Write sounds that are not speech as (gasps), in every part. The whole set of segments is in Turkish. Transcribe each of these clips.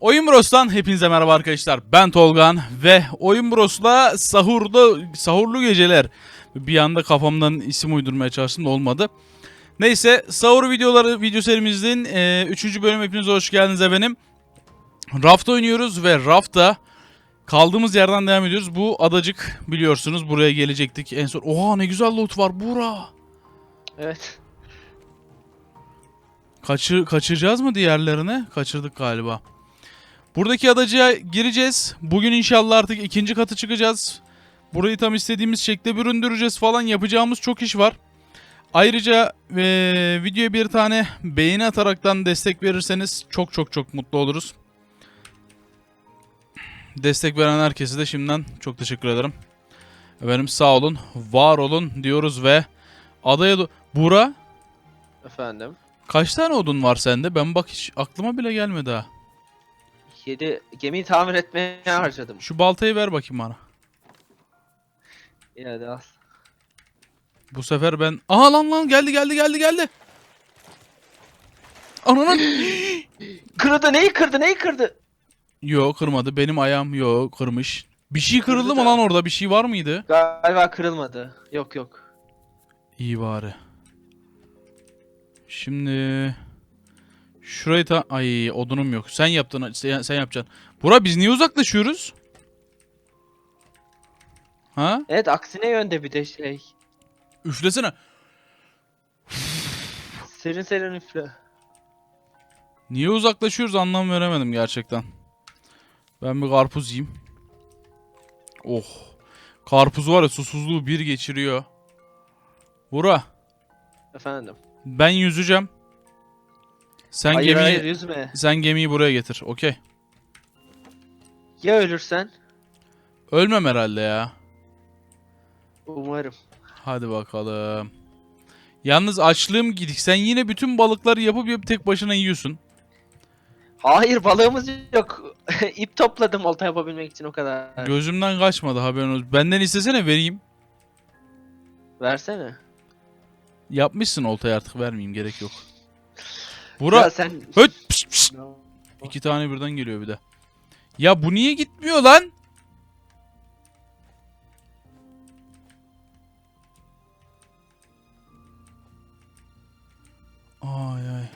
Oyun Bros'tan hepinize merhaba arkadaşlar. Ben Tolgan ve Oyun Bros'la sahurda sahurlu geceler. Bir anda kafamdan isim uydurmaya çalıştım da olmadı. Neyse sahur videoları video serimizin 3. bölüm hepinize hoş geldiniz efendim. Raft oynuyoruz ve Raft'ta kaldığımız yerden devam ediyoruz. Bu adacık biliyorsunuz buraya gelecektik en son. Oha ne güzel loot var Bura. Evet. Kaçır, kaçıracağız mı diğerlerini? Kaçırdık galiba. Buradaki adacığa gireceğiz. Bugün inşallah artık ikinci katı çıkacağız. Burayı tam istediğimiz şekilde büründüreceğiz falan. Yapacağımız çok iş var. Ayrıca eee, videoya bir tane beğeni ataraktan destek verirseniz çok çok çok mutlu oluruz. Destek veren herkese de şimdiden çok teşekkür ederim. Efendim sağ olun, var olun diyoruz ve adaya... Bura Efendim. Kaç tane odun var sende? Ben bak hiç aklıma bile gelmedi ha. 7 gemiyi tamir etmeye harcadım. Şu baltayı ver bakayım bana. İyi hadi al. Bu sefer ben... Aha lan lan geldi geldi geldi geldi. Ananın... (gasps) Kırdı neyi kırdı neyi kırdı? yo kırmadı. Benim ayağım yo kırmış. Bir şey kırıldı mı da. lan orada? Bir şey var mıydı? Galiba kırılmadı. Yok yok. İyi bari. Şimdi... Şurayı ta... Ay odunum yok. Sen yaptın. Sen, sen yapacaksın. Bura biz niye uzaklaşıyoruz? Ha? Evet aksine yönde bir de şey. Üflesene. Serin serin üfle. Niye uzaklaşıyoruz anlam veremedim gerçekten. Ben bir karpuz yiyeyim. Oh. Karpuz var ya susuzluğu bir geçiriyor. Bura. Efendim. Ben yüzeceğim. Sen hayır gemiyi hayır yüzme. sen gemiyi buraya getir. Okey. Ya ölürsen? Ölmem herhalde ya. Umarım. Hadi bakalım. Yalnız açlığım gidik. Sen yine bütün balıkları yapıp yapıp tek başına yiyorsun. Hayır balığımız yok. (laughs) İp topladım olta yapabilmek için o kadar. Gözümden kaçmadı haberin olsun. Benden istesene vereyim. Versene. Yapmışsın oltayı artık vermeyeyim gerek yok. Bura. Ya sen... Höt, pişt, pişt. İki tane birden geliyor bir de. Ya bu niye gitmiyor lan? Ay ay.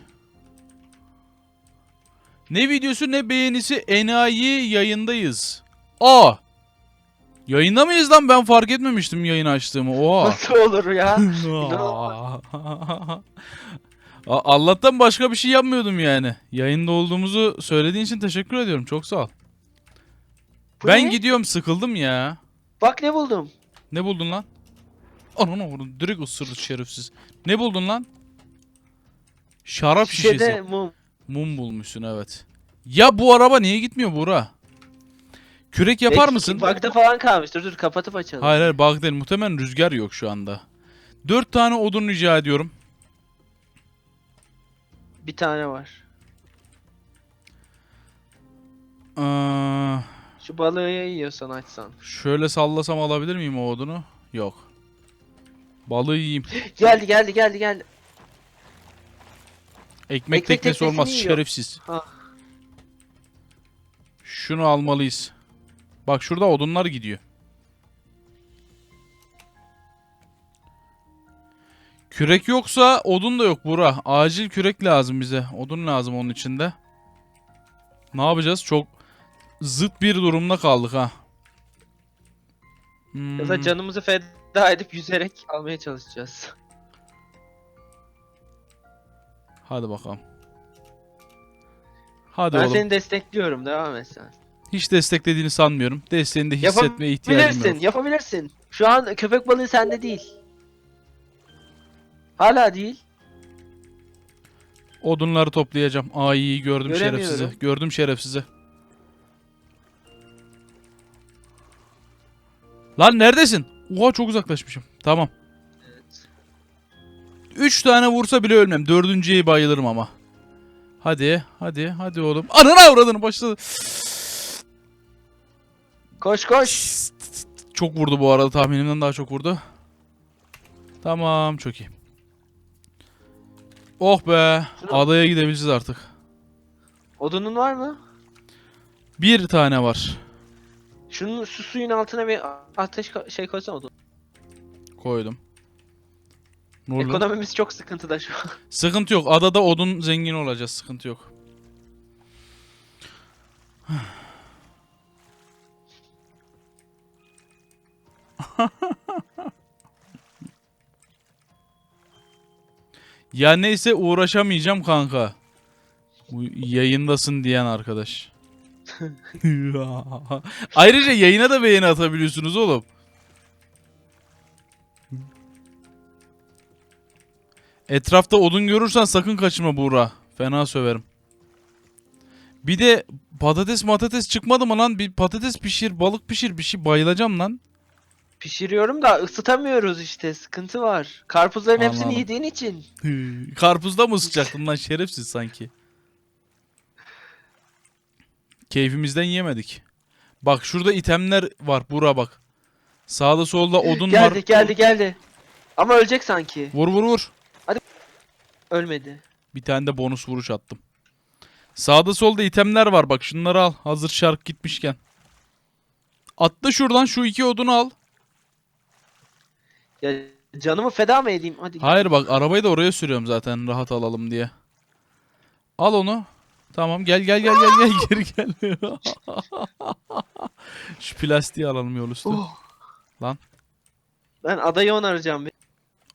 Ne videosu ne beğenisi enayi yayındayız. Aa. Yayında mıyız lan? Ben fark etmemiştim yayın açtığımı. Oha. Nasıl olur ya? (laughs) (laughs) A- Allah'tan başka bir şey yapmıyordum yani. Yayında olduğumuzu söylediğin için teşekkür ediyorum. Çok sağ ol. Bu ben ne? gidiyorum sıkıldım ya. Bak ne buldum. Ne buldun lan? Ananı vurdun. Direkt ısırdı şerefsiz. Ne buldun lan? Şarap şişesi. Şişede mum. Mum bulmuşsun evet. Ya bu araba niye gitmiyor Buğra? Kürek yapar Belki mısın? Bug'da falan kalmış. Dur dur kapatıp açalım. Hayır hayır bug değil. Muhtemelen rüzgar yok şu anda. Dört tane odun rica ediyorum. Bir tane var. Aa, Şu balığı yiyorsan açsan. şöyle sallasam alabilir miyim o odunu? Yok. Balığı yiyeyim. (laughs) Geldi geldi geldi geldi. Ekmek, Ekmek teknesi teknesini olmaz yiyor. şerefsiz. Ha. Şunu almalıyız. Bak şurada odunlar gidiyor. Kürek yoksa odun da yok Bura. Acil kürek lazım bize. Odun lazım onun içinde. Ne yapacağız? Çok zıt bir durumda kaldık ha. Hmm, Ya da canımızı feda edip yüzerek almaya çalışacağız. Hadi bakalım. Hadi ben oğlum. seni destekliyorum. Devam et sen. Hiç desteklediğini sanmıyorum. Desteğini de hissetmeye ihtiyacım Yapabilirsin, yok. yapabilirsin. Şu an köpek balığı sende değil. Hala değil. Odunları toplayacağım. Ay iyi gördüm Göremiyorum. şerefsizi. Gördüm şerefsizi. Lan neredesin? Oha çok uzaklaşmışım. Tamam. Üç tane vursa bile ölmem. Dördüncüye bayılırım ama. Hadi, hadi, hadi oğlum. Ananı avradını başladı. Koş koş. Çok vurdu bu arada tahminimden daha çok vurdu. Tamam çok iyi. Oh be. Şunu- Adaya gidebiliriz artık. Odunun var mı? Bir tane var. Şunun su suyun altına bir ateş ko- şey koysana odun. Koydum. Ne oldu? Ekonomimiz çok sıkıntıda şu an. (laughs) Sıkıntı yok. Adada odun zengin olacağız. Sıkıntı yok. (sighs) (laughs) ya neyse uğraşamayacağım kanka. Bu yayındasın diyen arkadaş. (laughs) Ayrıca yayına da beğeni atabiliyorsunuz oğlum. Etrafta odun görürsen sakın kaçırma Buğra. Fena söverim. Bir de patates matates çıkmadı mı lan? Bir patates pişir, balık pişir bir şey bayılacağım lan. Pişiriyorum da ısıtamıyoruz işte. Sıkıntı var. Karpuzların hepsini Anladım. yediğin için. Karpuzda mı ısıtacaktın lan şerefsiz sanki? Keyfimizden yemedik. Bak şurada itemler var Buğra bak. Sağda solda odun geldi var. geldi geldi. Ama ölecek sanki. Vur vur vur. Ölmedi. Bir tane de bonus vuruş attım. Sağda solda itemler var bak şunları al. Hazır şark gitmişken. Atla şuradan şu iki odunu al. Ya canımı feda mı edeyim? Hadi. Hayır bak arabayı da oraya sürüyorum zaten rahat alalım diye. Al onu. Tamam gel gel gel gel gel (laughs) geri gel. (laughs) Şu plastiği alalım yol üstü. Oh. Lan. Ben adayı onaracağım.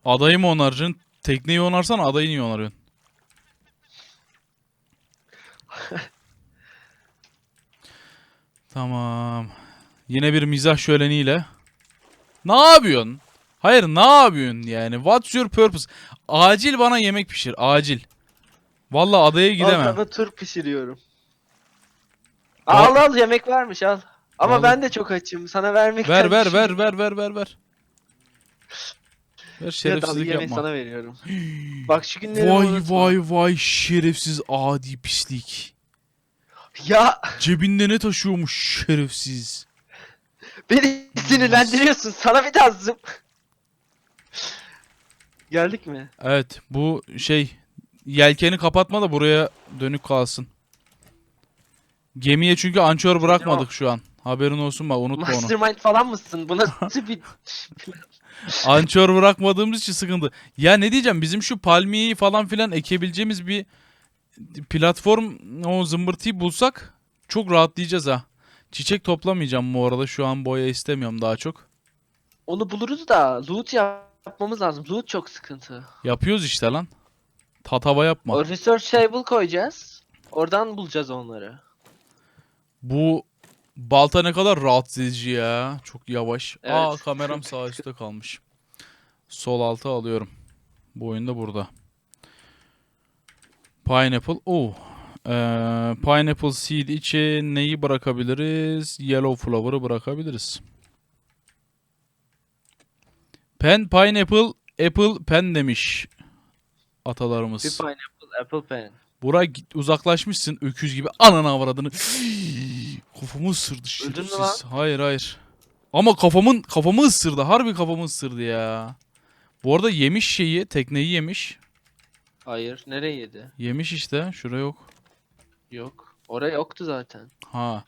Adayı mı onaracaksın? Tekneyi onarsan adayı niye onarıyorsun? (laughs) tamam. Yine bir mizah şöleniyle. Ne yapıyorsun? Hayır ne yapıyorsun yani? What's your purpose? Acil bana yemek pişir. Acil. Vallahi adaya Al gidemem. sana tur pişiriyorum. Al al yemek varmış al. Ama Al. ben de çok açım. Sana vermek Ver ver ver ver ver ver ver. Ver şerefsizlik yemeği yapma. sana veriyorum. (gasps) Bak şu günleri Vay unutma. vay vay şerefsiz adi pislik. Ya Cebinde ne taşıyormuş şerefsiz. beni sinirlendiriyorsun. Sana bir daha zıp. Geldik mi? Evet bu şey yelkeni kapatma da buraya dönük kalsın. Gemiye çünkü ançor bırakmadık şu an. Haberin olsun bak unutma onu. Mastermind falan mısın? Bu nasıl bir... (laughs) Ançor bırakmadığımız için sıkıntı. Ya ne diyeceğim bizim şu palmiyeyi falan filan ekebileceğimiz bir platform o zımbırtıyı bulsak çok rahatlayacağız ha. Çiçek toplamayacağım bu arada şu an boya istemiyorum daha çok. Onu buluruz da loot yapmamız lazım. Loot çok sıkıntı. Yapıyoruz işte lan. Tatava yapma. O research table koyacağız. Oradan bulacağız onları. Bu balta ne kadar rahatsız edici ya. Çok yavaş. Aa Evet. kameram sağ üstte kalmış. Sol alta alıyorum. Bu oyunda burada. Pineapple. Oh. Ee, pineapple seed için neyi bırakabiliriz? Yellow flower'ı bırakabiliriz. Pen, pineapple, apple, pen demiş Bir atalarımız. pineapple, apple pen. Burak uzaklaşmışsın öküz gibi ananı avradını. Kafamı ısırdı şerefsiz. Hayır hayır. Ama kafamın kafamı ısırdı. Harbi kafamı ısırdı ya. Bu arada yemiş şeyi, tekneyi yemiş. Hayır, nereye yedi? Yemiş işte. Şuraya yok. Yok. Oraya yoktu zaten. Ha.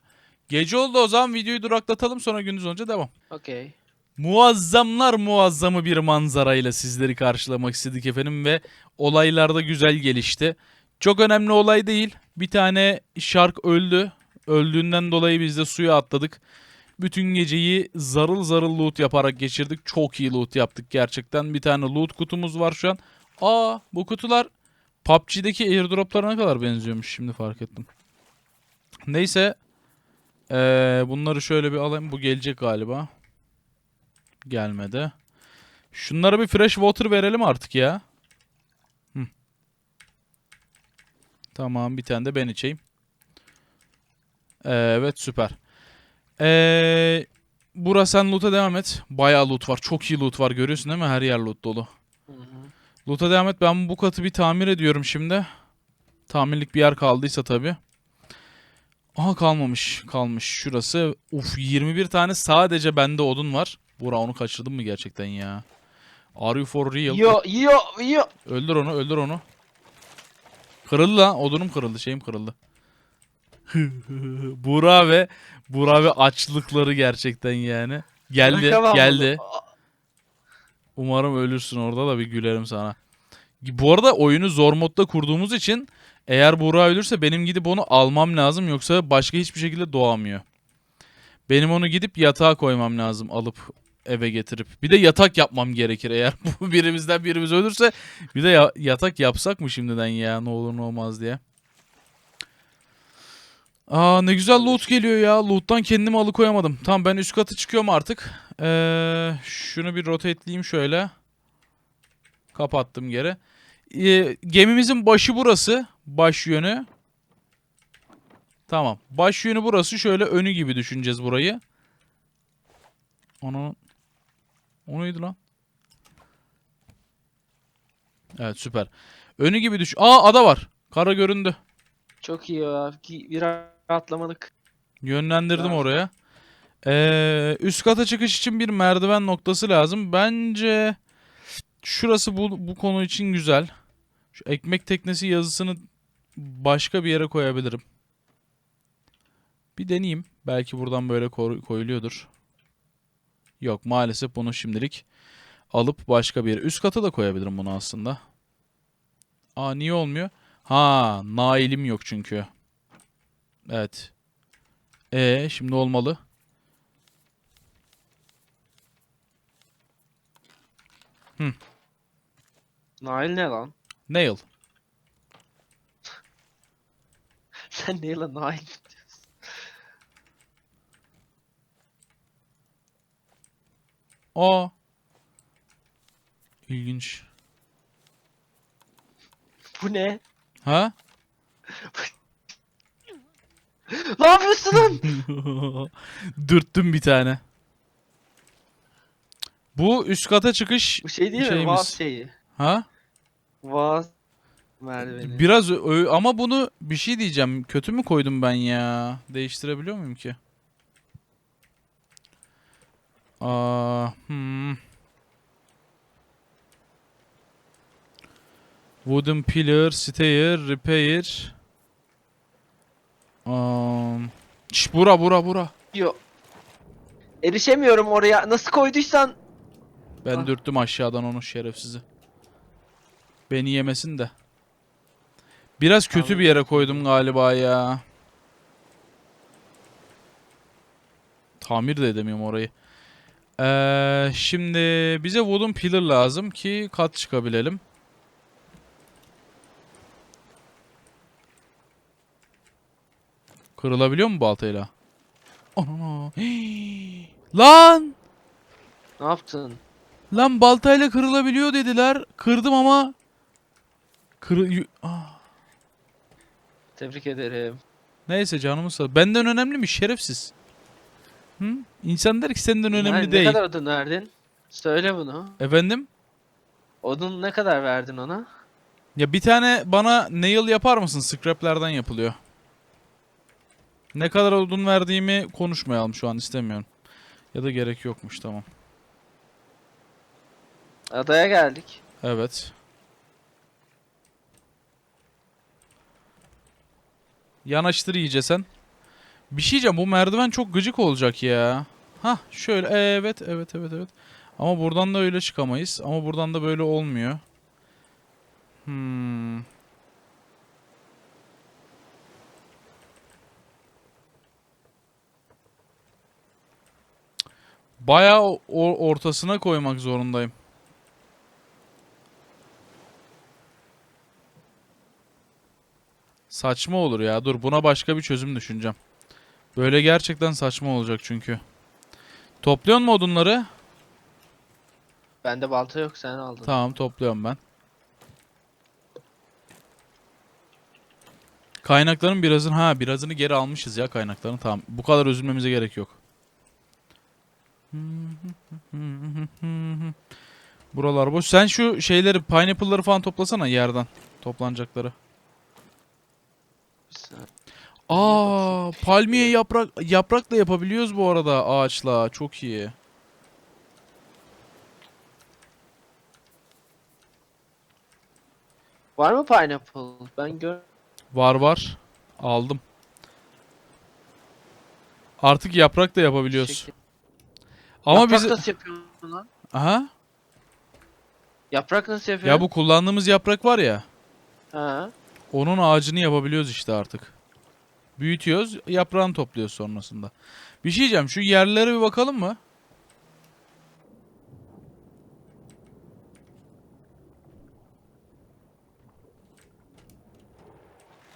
Gece oldu o zaman videoyu duraklatalım sonra gündüz olunca devam. Okey. Muazzamlar muazzamı bir manzarayla sizleri karşılamak istedik efendim ve olaylar da güzel gelişti. Çok önemli olay değil. Bir tane şark öldü. Öldüğünden dolayı biz de suya atladık. Bütün geceyi zarıl zarıl loot yaparak geçirdik. Çok iyi loot yaptık gerçekten. Bir tane loot kutumuz var şu an. Aa bu kutular PUBG'deki airdroplara ne kadar benziyormuş şimdi fark ettim. Neyse. Ee, bunları şöyle bir alayım. Bu gelecek galiba. Gelmedi. Şunlara bir fresh water verelim artık ya. Hı. Tamam bir tane de ben içeyim. Evet süper. Ee, Bura sen loot'a devam et. Bayağı loot var. Çok iyi loot var. Görüyorsun değil mi? Her yer loot dolu. Loot'a devam et. Ben bu katı bir tamir ediyorum şimdi. Tamirlik bir yer kaldıysa tabii. Aha kalmamış. Kalmış. Şurası. Uf 21 tane sadece bende odun var. Bura onu kaçırdım mı gerçekten ya? Are you for real? Yo yo yo. Öldür onu öldür onu. Kırıldı lan. Odunum kırıldı. Şeyim kırıldı. (laughs) Buğra ve Buğra ve açlıkları gerçekten yani. Geldi, Bırakamam geldi. Umarım ölürsün orada da bir gülerim sana. Bu arada oyunu zor modda kurduğumuz için eğer Buğra ölürse benim gidip onu almam lazım yoksa başka hiçbir şekilde doğamıyor. Benim onu gidip yatağa koymam lazım alıp eve getirip. Bir de yatak yapmam gerekir eğer (laughs) bu birimizden birimiz ölürse bir de ya- yatak yapsak mı şimdiden ya ne olur ne olmaz diye. Aa ne güzel loot geliyor ya. Loot'tan kendimi alıkoyamadım. Tamam ben üst katı çıkıyorum artık. Ee, şunu bir rotate'leyeyim şöyle. Kapattım geri. Ee, gemimizin başı burası. Baş yönü. Tamam. Baş yönü burası. Şöyle önü gibi düşüneceğiz burayı. Onu... O neydi lan? Evet süper. Önü gibi düş... Aa ada var. Kara göründü. Çok iyi ya. Ki- Bir rahatlamalık. Yönlendirdim Güzel. oraya. Ee, üst kata çıkış için bir merdiven noktası lazım. Bence şurası bu, bu konu için güzel. Şu ekmek teknesi yazısını başka bir yere koyabilirim. Bir deneyeyim. Belki buradan böyle koy- koyuluyordur. Yok maalesef bunu şimdilik alıp başka bir yere. Üst kata da koyabilirim bunu aslında. Aa niye olmuyor? Ha, nailim yok çünkü. Evet. E şimdi olmalı. Nail ne lan? Nail. (laughs) Sen lan Nail Aa. İlginç. Bu ne? Ha? ne yapıyorsun lan? (laughs) Dürttüm bir tane. Bu üst kata çıkış Bu şey değil mi? Vaz şeyi. ha? Vaz merdiveni. Biraz ama bunu bir şey diyeceğim. Kötü mü koydum ben ya? Değiştirebiliyor muyum ki? Aa, hmm. Wooden pillar, stair, repair. Um, şş, bura bura bura. Yo. Erişemiyorum oraya. Nasıl koyduysan. Ben Ah. dürttüm aşağıdan onu şerefsizi. Beni yemesin de. Biraz kötü Tamam. bir yere koydum galiba ya. Tamir de edemiyorum orayı. Ee, şimdi bize wooden pillar lazım ki kat çıkabilelim. Kırılabiliyor mu baltayla? Ana. (gasps) Lan! Ne yaptın? Lan baltayla kırılabiliyor dediler. Kırdım ama kırı y- Ah. Tebrik ederim. Neyse canımız sağ. Benden önemli mi şerefsiz? Hı? İnsan der ki senden önemli Nail, değil. Ne kadar odun verdin? Söyle bunu. Efendim? Odun ne kadar verdin ona? Ya bir tane bana nail yapar mısın? Scraplerden yapılıyor. Ne kadar odun verdiğimi konuşmayalım şu an istemiyorum. Ya da gerek yokmuş tamam. Adaya geldik. Evet. Yanaştır iyice sen. Bir şey diyeceğim bu merdiven çok gıcık olacak ya. Hah şöyle evet evet evet evet. Ama buradan da öyle çıkamayız. Ama buradan da böyle olmuyor. Hmm. Bayağı o- ortasına koymak zorundayım. Saçma olur ya. Dur buna başka bir çözüm düşüneceğim. Böyle gerçekten saçma olacak çünkü. Topluyor mu odunları? Bende balta yok sen aldın. Tamam topluyorum ben. Kaynakların birazını ha birazını geri almışız ya kaynakların tamam. Bu kadar üzülmemize gerek yok. Buralar boş. Sen şu şeyleri pineapple'ları falan toplasana yerden. Toplanacakları. Bir saniye. Aa, palmiye yaprak yaprak da yapabiliyoruz bu arada ağaçla. Çok iyi. Var mı pineapple? Ben gör... Var var. Aldım. Artık yaprak da yapabiliyoruz. Şekil. Ama Yaprak nasıl yapıyorsun lan? Aha. Yaprak nasıl yapıyor? Ya bu kullandığımız yaprak var ya. Ha. Onun ağacını yapabiliyoruz işte artık. Büyütüyoruz, yaprağını topluyoruz sonrasında. Bir şey diyeceğim, şu yerlere bir bakalım mı?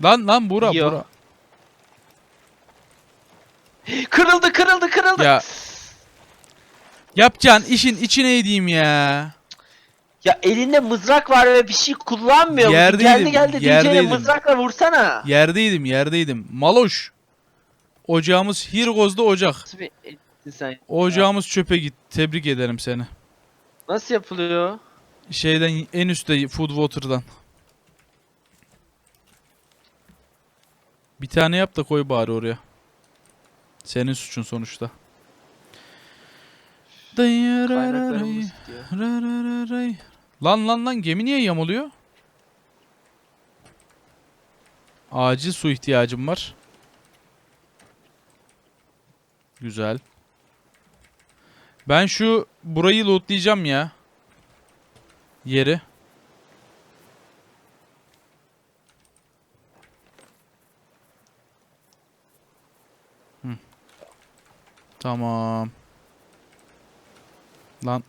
Lan lan bura Yo. bura. (gasps) Kırıldı kırıldı kırıldı. Ya. Yapacağın işin içine edeyim ya. Ya elinde mızrak var ve bir şey kullanmıyor. Yerdeydim, Geldi geldi diyeceğine yerdeydim. mızrakla vursana. Yerdeydim, yerdeydim. Maloş. Ocağımız Hirgoz'da ocak. Nasıl bir ettin sen? Ocağımız çöpe git. Tebrik ederim seni. Nasıl yapılıyor? Şeyden en üstte Food Water'dan. Bir tane yap da koy bari oraya. Senin suçun sonuçta. Kaynaklarımız diyor. Lan lan lan gemi niye yamuluyor? Acil su ihtiyacım var. Güzel. Ben şu burayı lootlayacağım ya. Yeri. Hı. Tamam. Lan.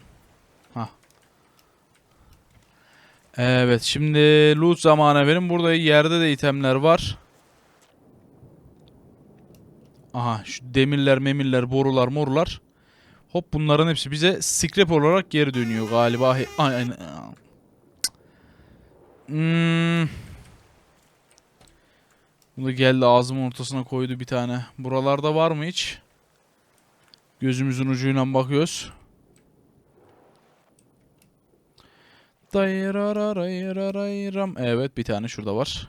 Ha. Evet şimdi loot zamanı verin. Burada yerde de itemler var. Aha şu demirler, memirler, borular, morular. Hop bunların hepsi bize scrap olarak geri dönüyor galiba. Aynen. Hmm. Bu da geldi ağzımın ortasına koydu bir tane. Buralarda var mı hiç? Gözümüzün ucuyla bakıyoruz. Dayrararayraram. Evet bir tane şurada var.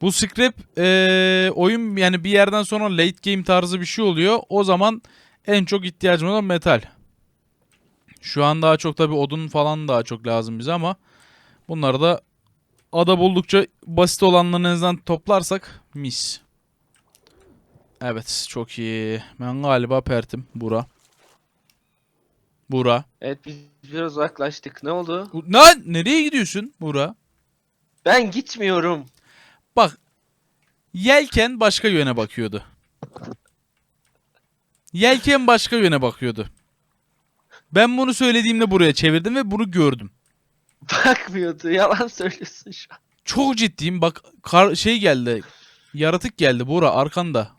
Bu scrap eee, oyun yani bir yerden sonra late game tarzı bir şey oluyor. O zaman en çok ihtiyacım olan metal. Şu an daha çok tabi odun falan daha çok lazım bize ama bunları da ada buldukça basit olanların en azından toplarsak mis. Evet çok iyi. Ben galiba pertim. Bura. Bura. Evet biz biraz uzaklaştık. Ne oldu? Lan nereye gidiyorsun Bura? Ben gitmiyorum. Bak. Yelken başka yöne bakıyordu. Yelken başka yöne bakıyordu. Ben bunu söylediğimde buraya çevirdim ve bunu gördüm. Bakmıyordu. Yalan söylüyorsun şu an. Çok ciddiyim. Bak kar şey geldi. Yaratık geldi Bura arkanda.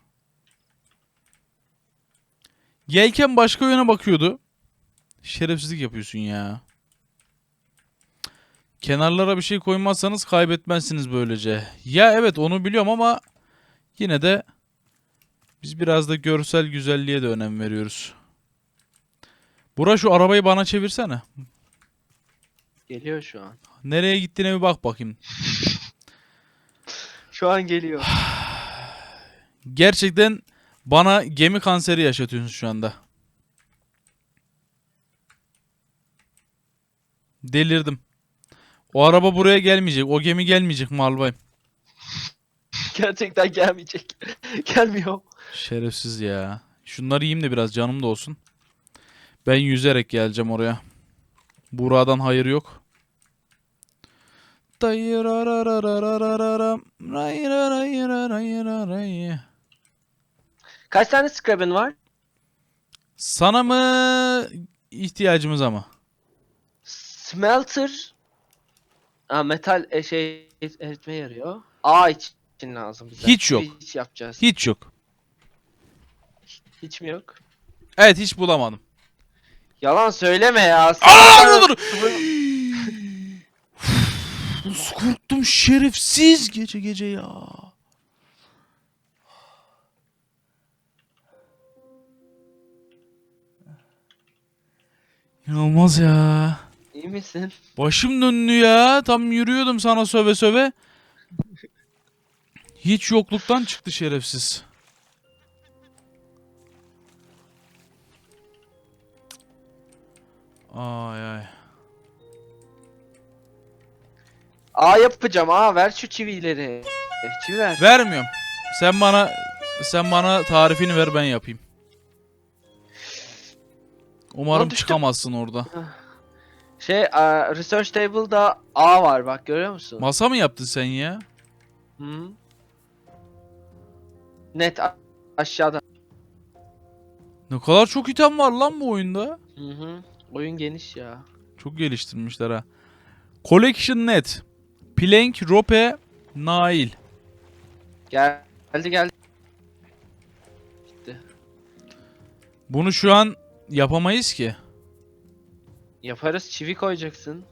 Yelken başka yöne bakıyordu. Şerefsizlik yapıyorsun ya. Kenarlara bir şey koymazsanız kaybetmezsiniz böylece. Ya evet onu biliyorum ama yine de biz biraz da görsel güzelliğe de önem veriyoruz. Bura şu arabayı bana çevirsene. Geliyor şu an. Nereye gittiğine bir bak bakayım. (laughs) Şu an geliyor. (sighs) Gerçekten bana gemi kanseri yaşatıyorsun şu anda. Delirdim. O araba buraya gelmeyecek. O gemi gelmeyecek Malbayım. Gerçekten gelmeyecek. (laughs) Gelmiyor. Şerefsiz ya. Şunları yiyeyim de biraz canım da olsun. Ben yüzerek geleceğim oraya. Buradan hayır yok. Kaç tane scrap'in var? Sana mı ihtiyacımız ama? Smelter. Aa, metal e, şey eritmeye yarıyor. A için lazım bize. Hiç yok. Hiç yapacağız. Hiç yok. Hiç mi yok? Evet hiç bulamadım. Yalan söyleme ya. Aa dur dur. Nasıl korktum şerefsiz gece gece ya. İnanılmaz ya. İyi misin? Başım döndü ya. Tam yürüyordum sana söve söve. Hiç yokluktan çıktı şerefsiz. Ay ay. A yapacağım. A ver şu çivileri. Çivi ver. Vermiyorum. Sen bana sen bana tarifini ver ben yapayım. Umarım Lan düştüm. çıkamazsın orada. Şey a, research table'da A var bak görüyor musun? Masa mı yaptın sen ya? Hı. Net a- aşağıda. Ne kadar çok item var lan bu oyunda. Hı hı. Oyun geniş ya. Çok geliştirmişler ha. Collection Net. Plank, Rope, Nail. Gel- Geldi geldi. Gitti. Bunu şu an yapamayız ki. Yaparız çivi koyacaksın.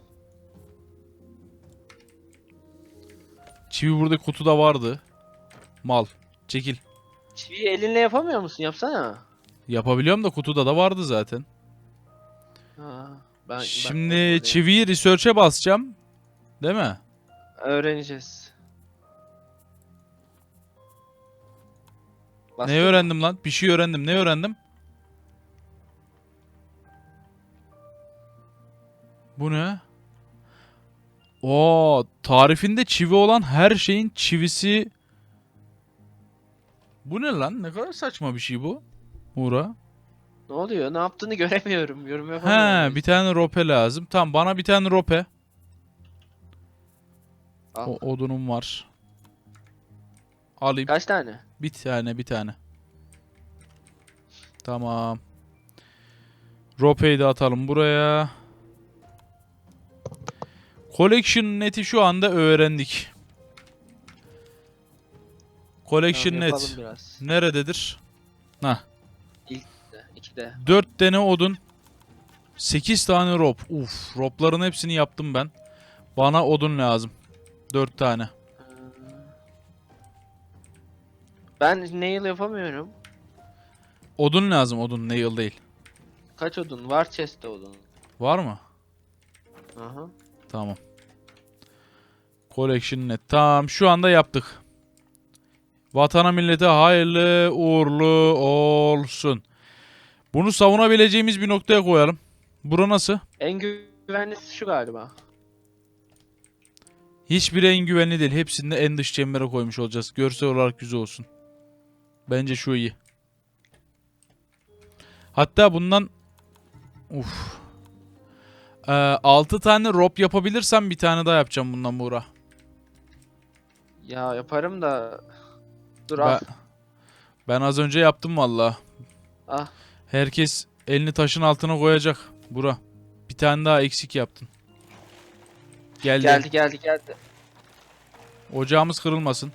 Çivi burada kutuda vardı. Mal. Çekil. Çiviyi elinle yapamıyor musun? Yapsana. Yapabiliyorum da kutuda da vardı zaten. Ha, ben, Şimdi ben- çiviyi research'e basacağım. Değil mi? öğreneceğiz. Bastın Ne öğrendim lan? Bir şey öğrendim. Ne öğrendim? Bu ne? Oo, tarifinde çivi olan her şeyin çivisi. Bu ne lan? Ne kadar saçma bir şey bu. Uğra. Ne oluyor? Ne yaptığını (laughs) göremiyorum. Yorum yapamıyorum. He, bir tane rope lazım. Tamam, bana bir tane rope. Al. O odunum var. Alayım. Kaç tane? Bir tane, bir tane. Tamam. Rope'yi de atalım buraya. Collection Net'i şu anda öğrendik. Collection Tamam, Net biraz. nerededir? Hah. İkide. 4 tane odun. 8 tane rope. Uf, ropların hepsini yaptım ben. Bana odun lazım. 4 tane. Ben nail yapamıyorum. Odun lazım, odun nail değil. Kaç odun? Var chest'te odun. Var mı? Aha. Tamam. Collection net. Tamam şu anda yaptık. Vatana millete hayırlı uğurlu olsun. Bunu savunabileceğimiz bir noktaya koyalım. Bura nasıl? En gü- güvenlisi şu galiba. Hiçbiri en güvenli değil. Hepsini de en dış çembere koymuş olacağız. Görsel olarak güzel olsun. Bence şu iyi. Hatta bundan Uf. Ee, 6 tane rope yapabilirsem bir tane daha yapacağım bundan Buğra. Ya yaparım da. Dur Ben, al. ben az önce yaptım valla. Ah. Herkes elini taşın altına koyacak. Bura. Bir tane daha eksik yaptın. Geldi. Geldi geldi geldi. Ocağımız kırılmasın.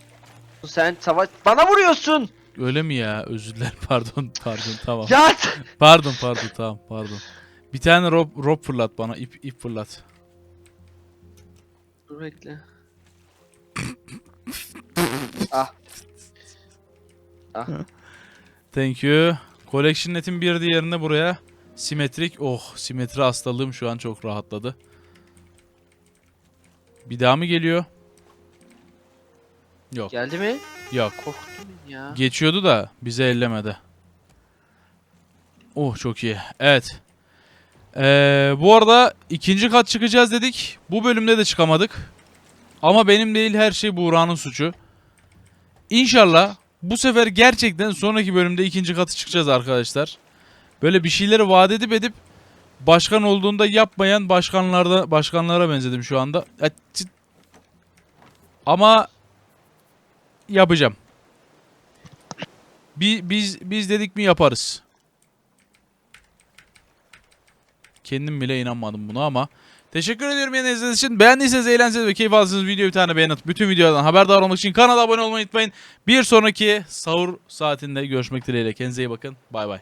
Sen savaş... Bana vuruyorsun! Öyle mi ya? Özür dilerim. (laughs) Pardon. Pardon. Tamam. Yat! Pardon. Pardon. Tamam. Pardon. Bir tane rope, rope fırlat bana. ip ip fırlat. Dur bekle. (laughs) ah. Ah. Thank you. Collection net'in bir diğerine buraya. Simetrik. Oh. Simetri hastalığım şu an çok rahatladı. Bir daha mı geliyor? Yok. Geldi mi? Yok. Korkutun beni ya. Geçiyordu da bize ellemedi. Oh çok iyi. Evet. Ee, bu arada ikinci kat çıkacağız dedik. Bu bölümde de çıkamadık. Ama benim değil her şey Buğra'nın suçu. İnşallah bu sefer gerçekten sonraki bölümde ikinci katı çıkacağız arkadaşlar. Böyle bir şeyleri vaat edip edip başkan olduğunda yapmayan başkanlarda başkanlara benzedim şu anda. E, Ama yapacağım. Bi- biz biz dedik mi yaparız. Kendim bile inanmadım buna ama. Teşekkür ediyorum yeni izlediğiniz için. Beğendiyseniz, eğlenseniz ve keyif aldıysanız videoyu bir tane beğen atıp bütün videolardan haberdar olmak için kanala abone olmayı unutmayın. Bir sonraki sahur saatinde görüşmek dileğiyle. Kendinize iyi bakın. Bay bay.